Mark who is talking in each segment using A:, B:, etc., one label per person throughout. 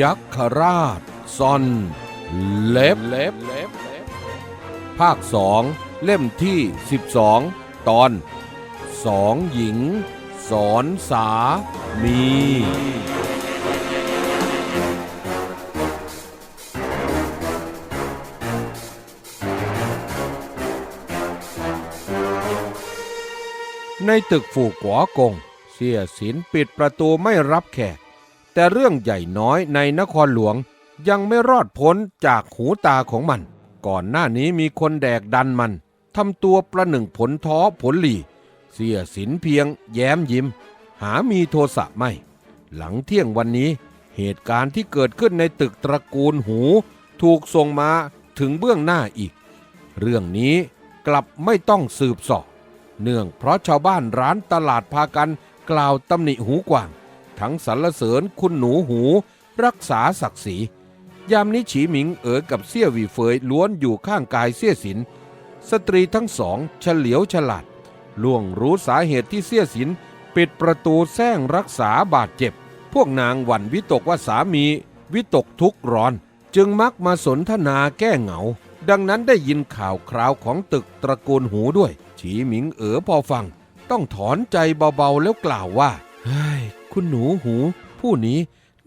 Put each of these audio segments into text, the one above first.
A: ยัคฆราชซอน เล็บเล็บลบภาคสองเล่มที่ 12 ตอนสองหญิง สอนสามี ในตึกฝูกกัวกง เสียสินปิดประตูไม่รับแขก แต่เรื่องใหญ่น้อยในนครหลวงยังไม่รอดพ้นจากหูตาของมัน ก่อนหน้านี้มีคนแดกดันมันทำตัวประหนึ่งผลท้อผลหลีเสียสินเพียงแย้มยิ้ม หามีโทสะไม่ หลังเที่ยงวันนี้เหตุการณ์ที่เกิดขึ้นในตึกตระกูลหู ถูกส่งมาถึงเบื้องหน้าอีก เรื่องนี้กลับไม่ต้องสืบสอบเนื่องเพราะชาวบ้านร้านตลาดพากันกล่าวตำหนิหูกว่าง ทั้งสรรเสริญคุณหนูหู รักษาศักดิ์ศรียามนี้ฉีหมิงเอ๋อกับเสี่ยวีเฟยล้วนอยู่ข้างกายเสี่ยสิน สตรีทั้งสองเฉลียวฉลาดล่วงรู้สาเหตุที่เสี่ยสิน ปิดประตูแซงรักษาบาดเจ็บ พวกนางหวั่นวิตกว่าสามี วิตกทุกข์ร้อน จึงมักมาสนทนาแก้เหงา ดังนั้นได้ยินข่าวคราวของตึกตระกูลหูด้วย ฉีหมิงเอ๋อพอฟัง ต้องถอนใจเบาๆแล้วกล่าวว่าเฮ้ย คุณหนูหู ผู้นี้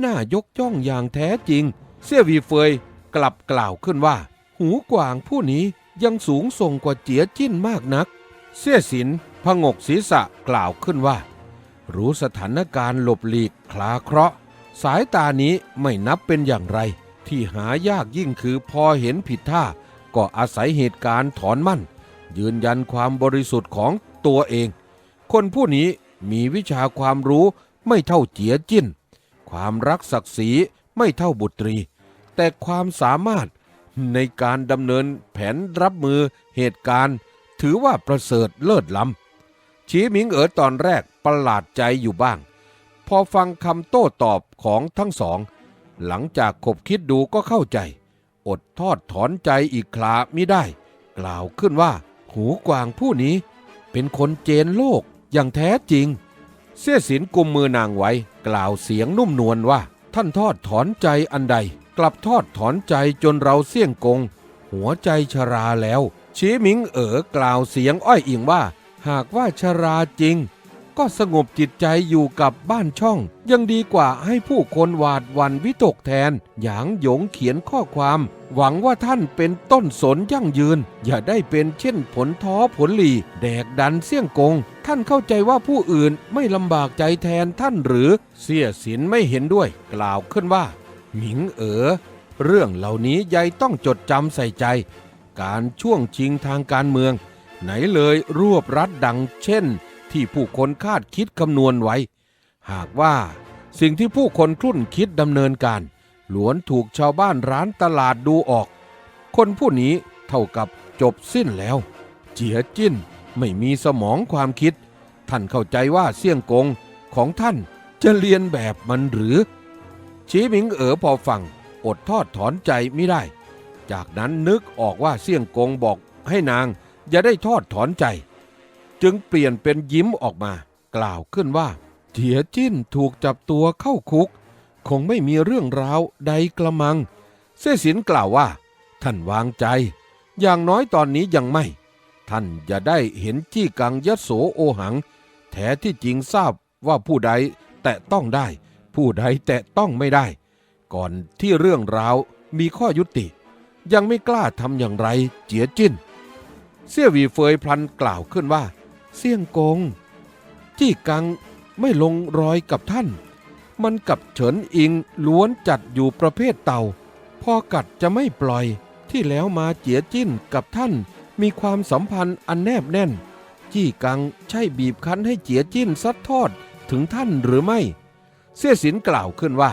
A: น่ายกย่องอย่างแท้จริง เสี่ยวีเฟยกลับกล่าวขึ้นว่า หูกวางผู้นี้ยังสูงส่งกว่าเจียจิ้นมากนัก เสี่ยสินพงกศีรษะกล่าวขึ้นว่า รู้สถานการณ์หลบหลีกคลาเคราะห์ สายตานี้ไม่นับเป็นอย่างไร ที่หายากยิ่งคือพอเห็นผิดท่า ก็อาศัยเหตุการณ์ถอนมั่น ยืนยันความบริสุทธิ์ของตัวเอง คนผู้นี้มีวิชาความรู้ ไม่เท่าเจียจิ้น ความรักศักดิ์ศรีไม่เท่าบุตรี แต่ความสามารถในการดำเนินแผนรับมือเหตุการณ์ ถือว่าประเสริฐเลิศล้ำชีหมิงเอ๋อตอนแรกประหลาดใจอยู่บ้าง พอฟังคำโต้ตอบของทั้งสอง หลังจากคบคิดดูก็เข้าใจ อดทอดถอนใจอีกคลาไม่ได้ กล่าวขึ้นว่า หูกวางผู้นี้ เป็นคนเจนโลกอย่างแท้จริง เสี้ยสินกุมมือนางไว้ กล่าวเสียงนุ่มนวลว่า ท่านทอดถอนใจอันใด กลับทอดถอนใจจนเราเสี่ยงกง หัวใจชราแล้ว ชีหมิงเอ๋อกล่าวเสียงอ้อยอิงว่า หากว่าชราจริง ก็สงบจิตใจอยู่กับบ้านช่อง ยังดีกว่าให้ผู้คนหวาดวันวิตกแทน หยางหยงเขียนข้อความ หวังว่าท่านเป็นต้นสนยั่งยืน อย่าได้เป็นเช่นผลท้อผลหลีแดกดันเสี่ยงกง ท่านเข้าใจว่าผู้อื่นไม่ลำบากใจแทนท่านหรือเสียสินไม่เห็นด้วย กล่าวขึ้นว่า หมิงเอ๋อเรื่องเหล่านี้ยายต้องจดจำใส่ใจ การช่วงชิงทางการเมือง ไหนเลยรวบรัดดังเช่น ที่ผู้คนคาดคิดคำนวณไว้ หากว่า สิ่งที่ผู้คนคลุ่นคิดดำเนินการล้วนถูกชาวบ้านร้านตลาดดูออก คนผู้นี้เท่ากับจบสิ้นแล้ว เจียจิ้น ไม่มีสมองความคิด ท่านเข้าใจว่าเสี่ยงกงของท่านจะเรียนแบบมันหรือ ชีหมิงเอ๋อพอฟังอดทอดถอนใจไม่ได้ จากนั้นนึกออกว่าเสี่ยงกงบอกให้นางอย่าได้ทอดถอนใจ จึงเปลี่ยนเป็นยิ้มออกมา กล่าวขึ้นว่าเจียจิ้นถูกจับตัวเข้าคุก คงไม่มีเรื่องราวใดกระมัง เสสินกล่าวว่า ท่านวางใจ อย่างน้อยตอนนี้ยังไม่ ท่านอย่าได้เห็นที่กังยโสโอหัง แท้ที่จริงทราบว่าผู้ใดแตะต้องได้ ผู้ใดแตะต้องไม่ได้ ก่อนที่เรื่องราวมีข้อยุติ ยังไม่กล้าทำอย่างไรเจียจิ้น เสี่ยวีเฟยพลันกล่าวขึ้นว่า เสี่ยงกงจี้กังไม่ลงรอยกับท่าน มันกับเฉินอิงล้วนจัดอยู่ประเภทเต่า พอกัดจะไม่ปล่อยที่แล้วมาเจียจิ้นกับท่าน มีความสัมพันธ์อันแนบแน่น จี้กังใช่บีบคั้นให้เจียจิ้นซัดทอดถึงท่านหรือไม่ เสี่ยสินกล่าวขึ้นว่า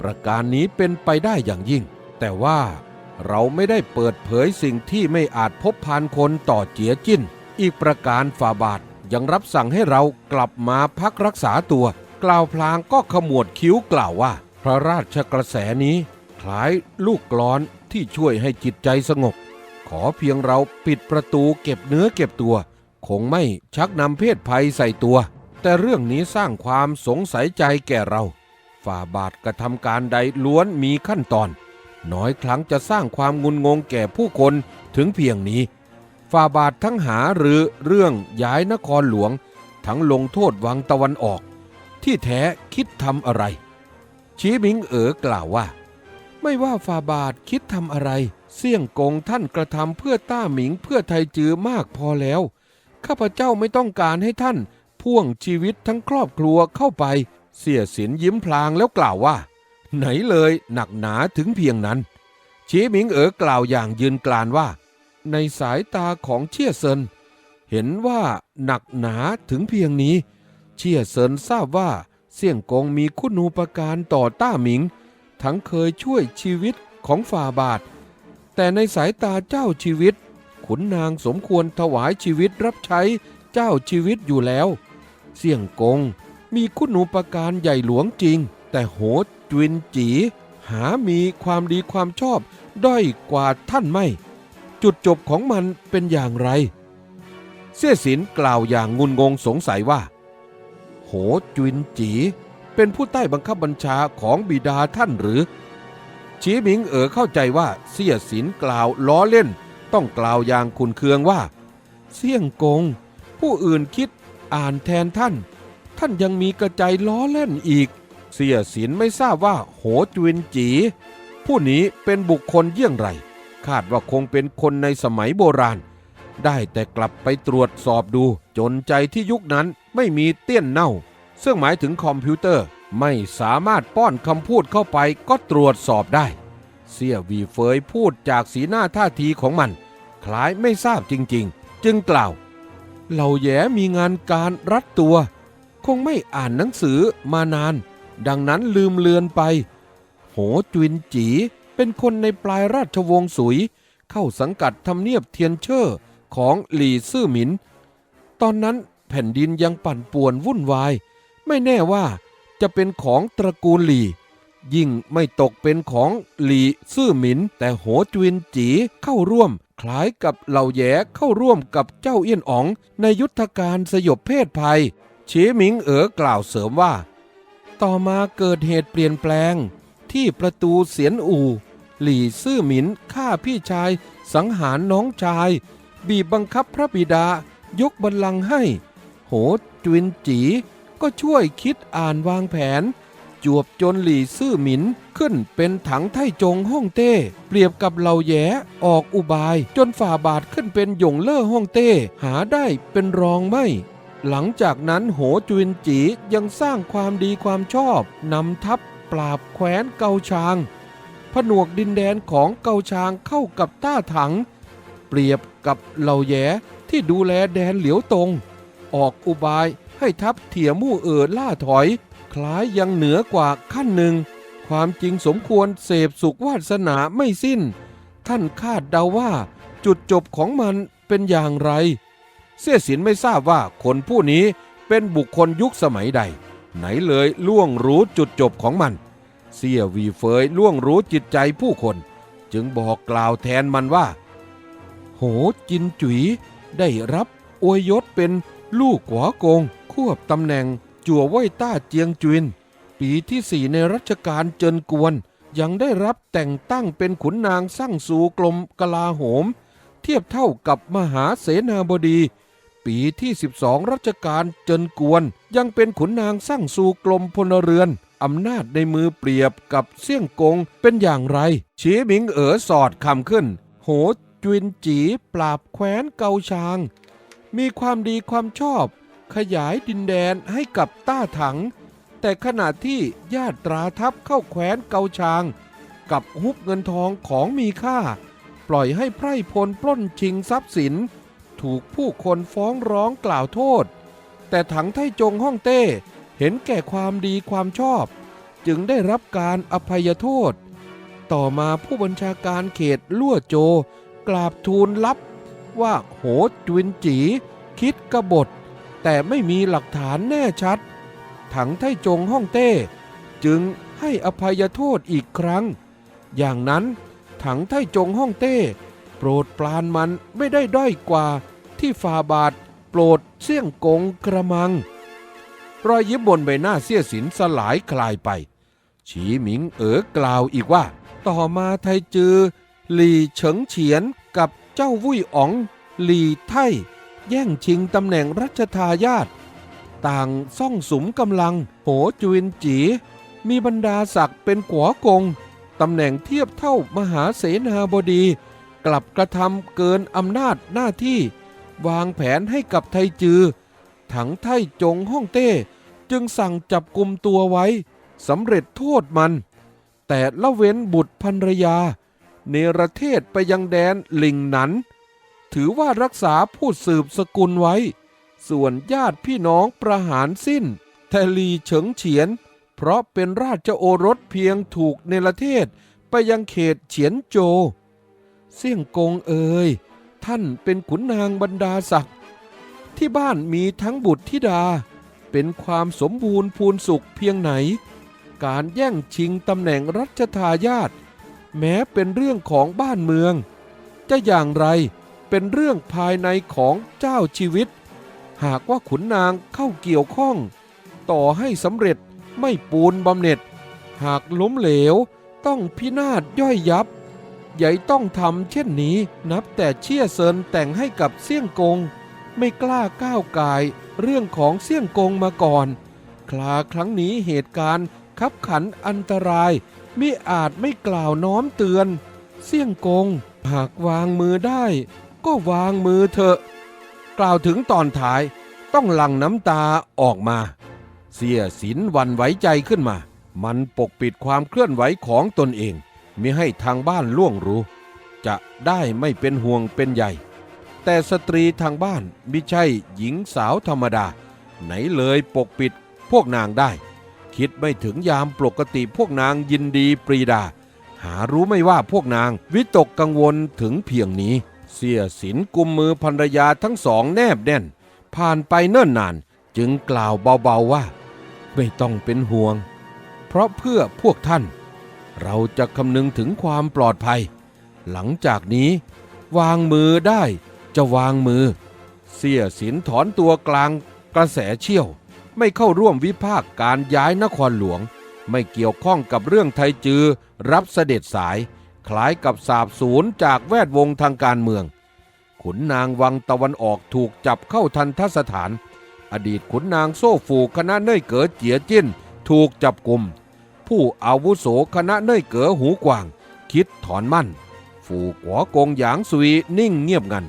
A: ประการนี้เป็นไปได้อย่างยิ่ง แต่ว่าเราไม่ได้เปิดเผยสิ่งที่ไม่อาจพบพานคนต่อเจียจิ้น อีกประการฝ่าบาทยังรับสั่งให้เรากลับมาพักรักษาตัว กล่าวพลางก็ขมวดคิ้วกล่าวว่า พระราชกระแสนี้ คล้ายลูกกลอนที่ช่วยให้จิตใจสงบ ขอเพียงเราปิดประตูเก็บเนื้อเก็บตัว คงไม่ชักนำเพศภัยใส่ตัว แต่เรื่องนี้สร้างความสงสัยใจแก่เรา ฝ่าบาทกระทำการใดล้วนมีขั้นตอน น้อยครั้งจะสร้างความงุนงงแก่ผู้คนถึงเพียงนี้ ฝ่าบาททั้งหาหรือเรื่องย้ายนครหลวง ทั้งลงโทษวังตะวันออก ที่แท้คิดทำอะไร ชี้มิงเอ๋อกล่าวว่า ไม่ว่าฝ่าบาทคิดทำอะไร เสี่ยงกงท่านกระทำเพื่อต้าหมิงเพื่อไทยจือมากพอแล้ว ข้าพเจ้าไม่ต้องการให้ท่าน พ่วงชีวิตทั้งครอบครัวเข้าไป เสียสินยิ้มพลางแล้วกล่าวว่า ไหนเลยหนักหนาถึงเพียงนั้น ชีหมิงเอ๋อกล่าวอย่างยืนกลานว่า ในสายตาของเชี่ยเซินเห็นว่าหนักหนาถึงเพียงนี้ เชี่ยเซินทราบว่าเสี่ยงกงมีคุณูปการต่อต้าหมิง ทั้งเคยช่วยชีวิตของฝ่าบาท แต่ในสายตาเจ้าชีวิต ขุนนางสมควรถวายชีวิตรับใช้เจ้าชีวิตอยู่แล้ว เสี่ยงกงมีคุณูปการใหญ่หลวงจริง แต่โหจวินจี หามีความดีความชอบด้อยกว่าท่านไม่ จุดจบของมันเป็นอย่างไร เสี่ยสินกล่าวอย่างงุนงงสงสัยว่า โหจวินจี เป็นผู้ใต้บังคับบัญชาของบิดาท่านหรือ ชีหมิงเอ๋อเข้าใจว่าเสี่ยสินกล่าวล้อเล่น ต้องกล่าวอย่างคุนเคืองว่า เสี่ยงกง ผู้อื่นคิดอ่านแทนท่าน ท่านยังมีกระใจล้อเล่นอีก เสี่ยสินไม่ทราบว่าโหจวินจี ผู้นี้เป็นบุคคลเยี่ยงไร คาดว่าคงเป็นคนในสมัยโบราณ ได้แต่กลับไปตรวจสอบดูจนใจที่ยุคนั้นไม่มีเตี้ยนเน่า ซึ่งหมายถึงคอมพิวเตอร์ไม่สามารถป้อนคำพูดเข้าไปก็ตรวจสอบได้ เสี่ยวีเฟยพูดจากสีหน้าท่าทีของมัน คล้ายไม่ทราบจริง ๆ จึงกล่าว เหล่าแย้มีงานการรัดตัว คงไม่อ่านหนังสือมานาน ดังนั้นลืมเลือนไป โหจวินจีเป็นคนในปลายราชวงศ์สุย เข้าสังกัดทำเนียบเทียนเชอร์ของหลี่ซื่อหมิน ตอนนั้นแผ่นดินยังปั่นป่วนวุ่นวาย ไม่แน่ว่าจะเป็นของตระกูลหลี่ยิ่งไม่ตกเป็นของหลี่ซื่อหมิน แต่โหจวินจีเข้าร่วม คล้ายกับเหล่าแย้เข้าร่วมกับเจ้าเอี้ยนอ๋อง ในยุทธการสยบเพศภัยเฉหมิงเอ๋อกล่าวเสริมว่า ต่อมาเกิดเหตุเปลี่ยนแปลง ที่ประตูเสียนอู่ หลี่ซื่อหมินฆ่าพี่ชาย สังหารน้องชาย บีบบังคับพระบิดายกบัลลังก์ให้ โหจวินจี ก็ช่วยคิดอ่านวางแผน จวบจนหลี่ซื่อหมินขึ้นเป็นถังไทจงฮ่องเต้ เปรียบกับเหล่าแย้ออกอุบายจนฝ่าบาทขึ้นเป็นหยงเล่อฮ่องเต้ หาได้เป็นรองไม่ หลังจากนั้นโหจวินจียังสร้างความดีความชอบนำทัพปราบแคว้นเกาชางผนวกดินแดนของเกาชางเข้ากับต้าถัง เปรียบกับเหล่าแย้ที่ดูแลแดนเหลียวตง ออกอุบาย ให้ทัพเถี่ยมู่เอ๋อล่าถอย คล้ายยังเหนือกว่าขั้นหนึ่ง ความจริงสมควรเสพสุขวาสนาไม่สิ้น ท่านคาดเดาว่า จุดจบของมันเป็นอย่างไร เสี่ยสินไม่ทราบว่าคนผู้นี้เป็นบุคคลยุคสมัยใด ไหนเลยล่วงรู้จุดจบของมัน เสี่ยวีเฟยล่วงรู้จิตใจผู้คน จึงบอกกล่าวแทนมันว่า โหจินจุ๋ยได้รับอวยยศเป็นลูกหัวกง ควบตำแหน่งจั่วไว้ต้าเจียงจุน ปีที่สี่ในรัชกาลเจินกวน ยังได้รับแต่งตั้งเป็นขุนนางสร้างสู่กรมกลาโหม เทียบเท่ากับมหาเสนาบดี ปีที่ 12 รัชกาลเจินกวน ยังเป็นขุนนางสร้างสู่กรมพลเรือนอำนาจในมือเปรียบกับเสี่ยงกงเป็นอย่างไรชีหมิงเอ๋อสอดคำขึ้น โหจวินจีปราบแคว้นเกาชาง มีความดีความชอบ ขยายดินแดนให้กับต้าถัง แต่ขณะที่ญาติตราทัพเข้าแคว้นเกาชาง กับฮุบเงินทองของมีค่า ปล่อยให้ไพร่พลปล้นชิงทรัพย์สิน ถูกผู้คนฟ้องร้องกล่าวโทษ แต่ถังไทจงฮ่องเต้เห็นแก่ความดีความชอบ จึงได้รับการอภัยโทษ ต่อมาผู้บัญชาการเขตลั่วโจ กราบทูลรับว่าโหจวินจี คิดกบฏ แต่ไม่มีหลักฐานแน่ชัด ถังไทจงฮ่องเต้ จึงให้อภัยโทษอีกครั้ง อย่างนั้นถังไทจงฮ่องเต้ โปรดปรานมันไม่ได้ด้อยกว่าที่ฟาบาทโปรดเสี่ยงกงกระมัง รอยยิ้มบนใบหน้าเสี้ยสินสลายคลายไป ฉีหมิงเอ๋อกล่าวอีกว่า ต่อมาไทจือ หลี่เฉิงเฉียนกับเจ้าวุ้ยอ๋อง หลี่ไท่ แย่งชิงตำแหน่งรัชทายาทต่างซ่องสุมกำลังโหจุนจี มีบรรดาศักดิ์เป็นกัวกงตำแหน่งเทียบเท่ามหาเสนาบดี กลับกระทำเกินอำนาจหน้าที่ วางแผนให้กับไทจือ ถังไทจงฮ่องเต้ จึงสั่งจับกลุ่มตัวไว้สำเร็จโทษมัน แต่ละเว้นบุตรภรรยา เนรเทศไปยังแดนหลิงหนัน ถือว่ารักษาผู้สืบสกุลไว้ ส่วนญาติพี่น้องประหารสิ้นแต่ลีเฉิงเฉียน เพราะเป็นราชโอรสเพียงถูกเนรเทศไปยังเขตเฉียนโจ เสี่ยงกงเอ่ยท่านเป็นขุนนางบรรดาศักดิ์ที่บ้านมีทั้งบุตรธิดา เป็นความสมบูรณ์พูนสุขเพียงไหน การแย่งชิงตำแหน่งรัชทายาทแม้เป็นเรื่องของบ้านเมือง จะอย่างไร เป็นเรื่องภายในของเจ้าชีวิต หากว่าขุนนางเข้าเกี่ยวข้อง ต่อให้สำเร็จไม่ปูนบำเหน็จ หากล้มเหลวต้องพินาศย่อยยับใหญ่ต้องทำเช่นนี้นับแต่เชี่ยเซินแต่งให้กับเสี่ยงกง ไม่กล้าก้าวกายเรื่องของเสี่ยงกงมาก่อน คลาครั้งนี้เหตุการณ์คับขันอันตรายมิอาจไม่กล่าวน้อมเตือน เสี่ยงกงหากวางมือได้ ก็วางมือเถอะ กล่าวถึงตอนท้ายต้องหลั่งน้ำตาออกมา เสียสินวันไหวใจขึ้นมา มันปกปิดความเคลื่อนไหวของตนเองมิให้ทางบ้านล่วงรู้ จะได้ไม่เป็นห่วงเป็นใหญ่ แต่สตรีทางบ้านมิใช่หญิงสาวธรรมดา ไหนเลยปกปิดพวกนางได้ คิดไม่ถึงยามปกติพวกนางยินดีปรีดา หารู้ไม่ว่าพวกนางวิตกกังวลถึงเพียงนี้ เสียสินกุมมือภรรยาทั้งสองแนบแน่น ผ่านไปเนิ่นนานจึงกล่าวเบาๆว่า ไม่ต้องเป็นห่วง เพราะเพื่อพวกท่าน เราจะคำนึงถึงความปลอดภัย หลังจากนี้ วางมือได้จะวางมือ เสียสินถอนตัวกลางกระแสเชี่ยว ไม่เข้าร่วมวิพากษ์การย้ายนครหลวง ไม่เกี่ยวข้องกับเรื่องไทยจือรับเสด็จสาย คล้ายกับสาบสูญจากแวดวงทางการเมือง ขุนนางวังตะวันออกถูกจับเข้าทันทสถาน อดีตขุนนางโซ่ฟูคณะเน่ยเก๋อเจียจิ้น ถูกจับกลุ่ม ผู้อาวุโสคณะเน่ยเก๋อหูกว่าง คิดถอนมั่น ฝูกัวกงหยางซุยนิ่งเงียบงัน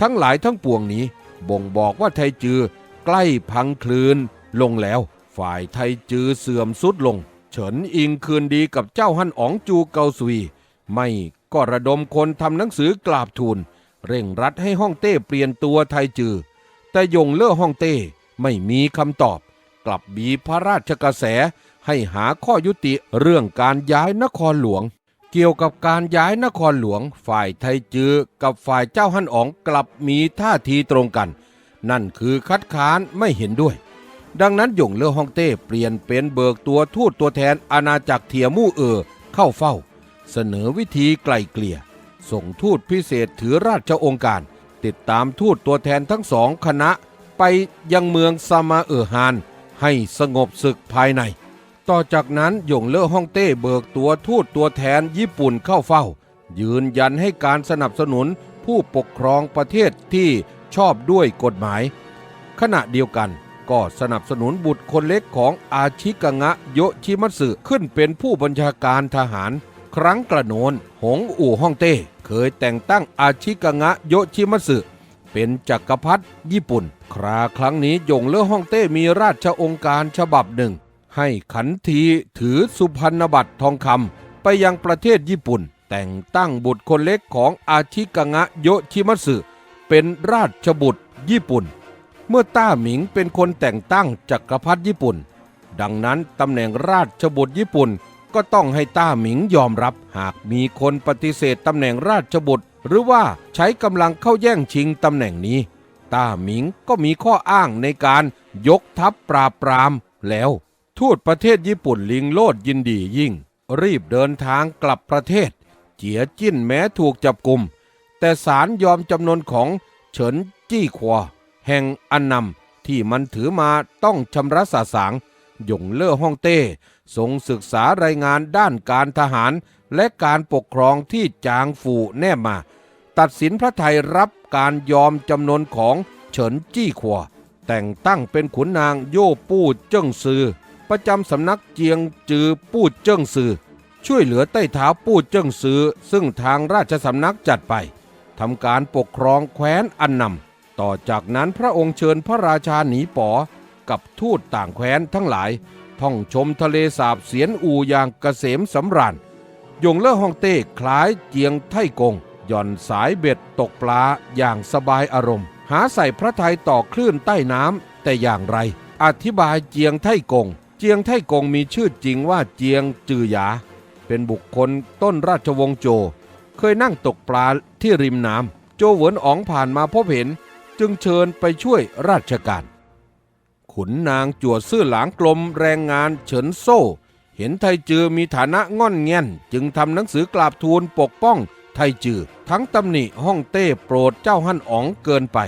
A: ทั้งหลายทั้งปวงนี้ บ่งบอกว่าไทจือใกล้พังคลืนลงแล้ว ฝ่ายไทจือเสื่อมสุดลง เฉินอิงคืนดีกับเจ้าฮั่นอ๋องจูเกาซุย ไม่ก็ระดมคนทำหนังสือกราบทูล เร่งรัดให้ฮ่องเต้เปลี่ยนตัวไทจือ แต่ยงเล่อฮ่องเต้ไม่มีคำตอบ กลับมีพระราชกระแสให้หาข้อยุติเรื่องการย้ายนครหลวง เกี่ยวกับการย้ายนครหลวง ฝ่ายไทจือกับฝ่ายเจ้าฮั่นอ๋องกลับมีท่าทีตรงกัน นั่นคือคัดค้านไม่เห็นด้วย ดังนั้นหยงเล่อฮ่องเต้เปลี่ยนเป็นเบิกตัวทูตตัวแทนอาณาจักรเทียมู่เออเข้าเฝ้า เสนอวิธีไกล่เกลี่ย ส่งทูตพิเศษถือราชองค์การ ติดตามทูตตัวแทนทั้งสองคณะไปยังเมืองซามาเออฮาน ให้สงบศึกภายใน ต่อจากนั้นหยงเล่อฮ่องเต้เบิกตัวทูตตัวแทนญี่ปุ่นเข้าเฝ้า ยืนยันให้การสนับสนุนผู้ปกครองประเทศที่ชอบด้วยกฎหมาย ขณะเดียวกันก็สนับสนุนบุตรคนเล็กของอาชิกงะโยชิมัตสึขึ้นเป็นผู้บัญชาการทหาร ครั้งกระโนน หงอู่ฮ่องเต้ เคยแต่งตั้งอาชิกงะโยชิมัตสึเป็นจักรพรรดิญี่ปุ่น คราครั้งนี้ยงเล่อฮ่องเต้มีราชองค์การฉบับหนึ่ง ให้ขันทีถือสุพรรณบัตรทองคำไปยังประเทศญี่ปุ่น แต่งตั้งบุตรคนเล็กของอาชิกงะโยชิมัตสึเป็นราชบุตรญี่ปุ่น เมื่อต้าหมิงเป็นคนแต่งตั้งจักรพรรดิญี่ปุ่น ดังนั้นตำแหน่งราชบุตรญี่ปุ่น ก็ต้องให้ต้าหมิงยอมรับ หากมีคนปฏิเสธตำแหน่งราชบุตร หรือว่าใช้กำลังเข้าแย่งชิงตำแหน่งนี้ ต้าหมิงก็มีข้ออ้างในการยกทัพปราบปราม แล้วทูตประเทศญี่ปุ่นลิงโลดยินดียิ่ง รีบเดินทางกลับประเทศ เจียจิ้นแม้ถูกจับกลุ่ม แต่ศาลยอมจำนนของเฉินจี้ควอแห่งอันนำที่มันถือมาต้องชำระสาสาง หยงเล่อฮ่องเต้ ทรงศึกษารายงานด้านการทหารและการปกครองที่จางฝูแนบมา ตัดสินพระไทยรับการยอมจำนนของเฉินจี้ขวแต่งตั้งเป็นขุนนางโย่ปู้เจิ้งซือ ประจำสำนักเจียงจือปู้เจิ้งซือ ช่วยเหลือใต้เท้าปู้เจิ้งซือ ซึ่งทางราชสำนักจัดไปทำการปกครองแคว้นอันนำต่อจากนั้นพระองค์เชิญพระราชาหนีป๋อกับทูตต่างแคว้นทั้งหลาย ท่องชมทะเลสาบเสียนอูอย่างเกษมสำราญยงเล่ฮ่องเต้คล้ายเจียงไท่กงหย่อนสายเบ็ดตกปลาอย่างสบายอารมณ์ หาใส่พระไทยต่อคลื่นใต้น้ำแต่อย่างไร อธิบายเจียงไท่กง เจียงไท่กงมีชื่อจริงว่าเจียงจือหยา เป็นบุคคลต้นราชวงศ์โจ เคยนั่งตกปลาที่ริมน้ำโจเหวินอ๋องผ่านมาพบเห็น จึงเชิญไปช่วยราชการ ขุนนางจั่วซื่อหลางกลมแรงงานเฉินโซ่ เห็นไทจือมีฐานะง่อนแง่น จึงทำหนังสือกราบทูลปกป้องไทจือ ทั้งตำหนิฮ่องเต้โปรดเจ้าฮั่นอ๋องเกินไป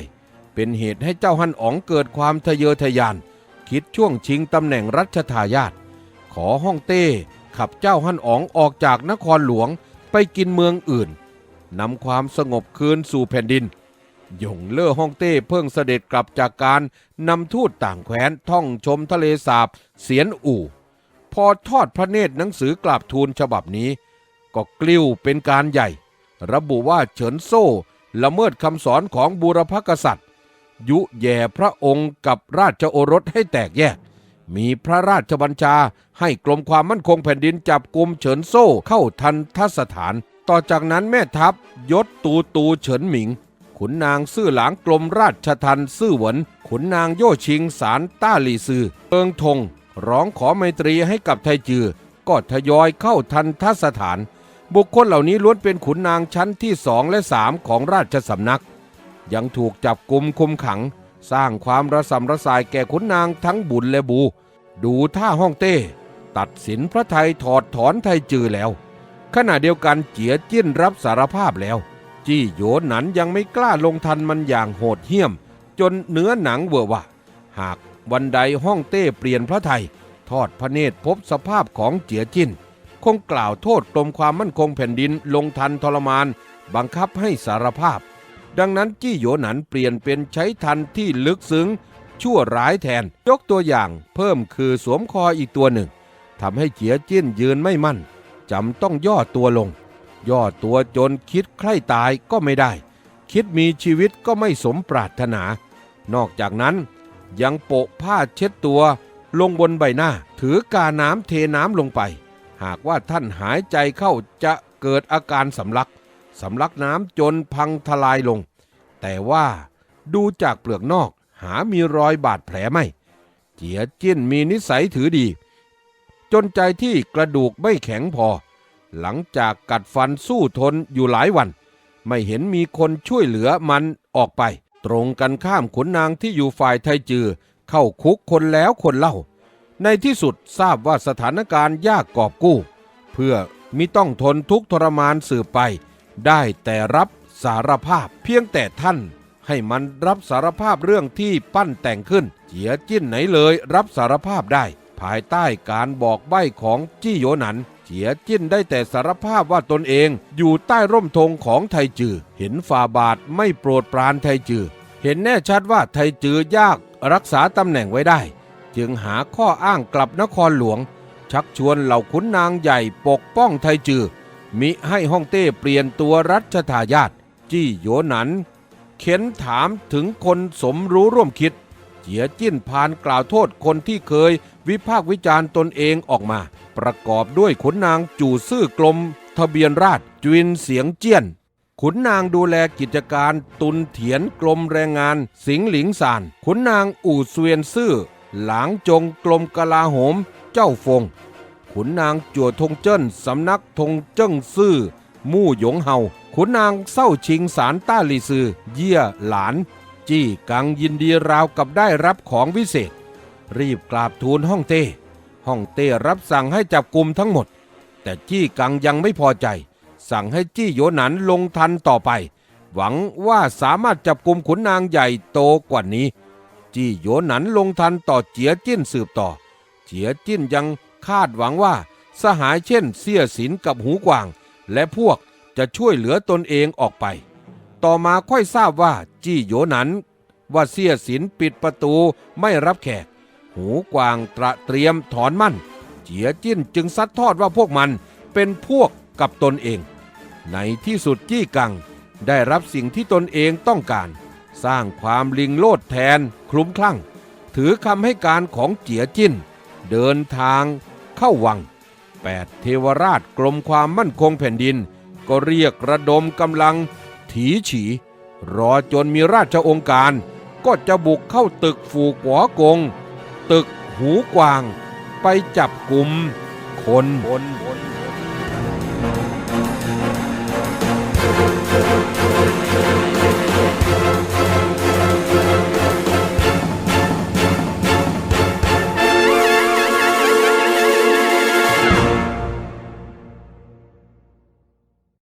A: เป็นเหตุให้เจ้าฮั่นอ๋องเกิดความทะเยอทะยาน คิดช่วงชิงตำแหน่งรัชทายาทขอฮ่องเต้ขับเจ้าฮั่นอ๋องออกจากนครหลวงไปกินเมืองอื่นนำความสงบคืนสู่แผ่นดิน หยงเล่อฮ่องเต้เพิ่งเสด็จกลับจากการนำทูตต่างแคว้นท่องชมทะเลสาบเสียนอู่ พอทอดพระเนตรหนังสือกราบทูลฉบับนี้ ก็กลิ้วเป็นการใหญ่ ระบุว่าเฉินโซ่ละเมิดคำสอนของบูรพกษัตริย์ ยุแย่พระองค์กับราชโอรสให้แตกแยก มีพระราชบัญชาให้กรมความมั่นคงแผ่นดินจับกลุ่มเฉินโซ่เข้าทันทสถาน ต่อจากนั้นแม่ทัพยศตูตูเฉินหมิง ขุนนางซื่อหลางกรมราชทันซื่อหวน ขุนนางโย่ชิงสารต้าหลีซือเอิงทง ร้องขอไมตรีให้กับไทจือ ก็ทยอยเข้าทันทสถาน บุคคลเหล่านี้ล้วนเป็นขุนนางชั้นที่สองและสามของราชสำนัก ยังถูกจับกลุมคุมขัง สร้างความระสำระสายแก่ขุนนางทั้งบุญและบู ดูท่าห้องเต้ ตัดสินพระไทยถอดถอนไทจือแล้ว ขณะเดียวกันเจียจิ้นรับสารภาพแล้ว จี้โยนหนันยังไม่กล้าลงทันมันอย่างโหดเหี้ยม จนเนื้อหนังเวอวะ หากวันใดห้องเต้เปลี่ยนพระไทย ทอดพระเนตรพบสภาพของเจียจิ้น คงกล่าวโทษกรมความมั่นคงแผ่นดินลงทันทรมาน บังคับให้สารภาพ ดังนั้นจี้โยหนันเปลี่ยนเป็นใช้ทันที่ลึกซึ้ง ชั่วร้ายแทน ยกตัวอย่างเพิ่มคือสวมคออีกตัวหนึ่งทำให้เจียจิ้นยืนไม่มั่นจำต้องย่อตัวลง ย่อตัวจนคิดใคร่ตายก็ไม่ได้ คิดมีชีวิตก็ไม่สมปรารถนา นอกจากนั้นยังโปะผ้าเช็ดตัว ลงบนใบหน้า ถือกาน้ำเทน้ำลงไป หากว่าท่านหายใจเข้าจะเกิดอาการสำลัก สำลักน้ำจนพังทลายลง แต่ว่าดูจากเปลือกนอกหามีรอยบาดแผลไม่ เจียจิ้นมีนิสัยถือดี จนใจที่กระดูกไม่แข็งพอ หลังจากกัดฟันสู้ทนอยู่หลายวัน ไม่เห็นมีคนช่วยเหลือมันออกไป ตรงกันข้ามขุนนางที่อยู่ฝ่ายไทยจือ เข้าคุกคนแล้วคนเล่า ในที่สุดทราบว่าสถานการณ์ยากกอบกู้ เพื่อมิต้องทนทุกทรมานสืบไป ได้แต่รับสารภาพเพียงแต่ท่านให้มันรับสารภาพเรื่องที่ปั้นแต่งขึ้น เจียจิ้นไหนเลยรับสารภาพได้ ภายใต้การบอกใบ้ของจี้โยหนัน เจียจิ้นได้แต่สารภาพว่าตนเองอยู่ใต้ร่มธงของไทจือ เห็นฝ่าบาทไม่โปรดปรานไทจือ เห็นแน่ชัดว่าไทจือยากรักษาตำแหน่งไว้ได้ จึงหาข้ออ้างกลับนครหลวง ชักชวนเหล่าขุนนางใหญ่ปกป้องไทจือ มิให้ฮ่องเต้เปลี่ยนตัวรัชทายาทจี้โยหนัน เข็นถามถึงคนสมรู้ร่วมคิดเจียจิ้นพานกล่าวโทษคนที่เคย วิพากษ์วิจารณ์ตนเองออกมา ประกอบด้วยขุนนางจู่ซื่อกลม ทะเบียนราชจวินเสียงเจี้ยน ขุนนางดูแลกิจการตุนเถียนกรมแรงงาน สิงหลิงซาน ขุนนางอู่เสวียนซื่อ หลางจงกรมกลาโหม เจ้าฟง ขุนนางจั่วทงเจิ้นสำนักทงเจิ้งซื่อ มู่หยงเฮาขุนนางเศร้าชิงสารต้าลีซือ เยี่ยหลาน จี้กังยินดีราวกับได้รับของวิเศษ รีบกราบทูลฮ่องเต้ฮ่องเต้รับสั่งให้จับกลุ่มทั้งหมด แต่จี้กังยังไม่พอใจ สั่งให้จี้โยหนันลงทันต่อไป หวังว่าสามารถจับกลุ่มขุนนางใหญ่โตกว่านี้ จี้โยหนันลงทันต่อเจียจิ้นสืบต่อ เจียจิ้นยังคาดหวังว่าสหายเช่นเสี่ยสินกับหูกวาง และพวกจะช่วยเหลือตนเองออกไป ต่อมาค่อยทราบว่าจี้โยหนันว่าเสี่ยสินปิดประตูไม่รับแขก หูกวางตระเตรียมถอนมั่น เจียจิ้นจึงซัดทอดว่าพวกมันเป็นพวกกับตนเอง ในที่สุดจี้กังได้รับสิ่งที่ตนเองต้องการ สร้างความลิงโลดแทนคลุ้มคลั่ง ถือคำให้การของเจียจิ้น เดินทางเข้าวังแปดเทวราชกรมความมั่นคงแผ่นดิน ก็เรียกระดมกำลัง ถีฉี รอจนมีราชองค์การ ก็จะบุกเข้าตึกฝูกหัวกง ตึกหูกวาง ไปจับกลุ่มคน
B: คน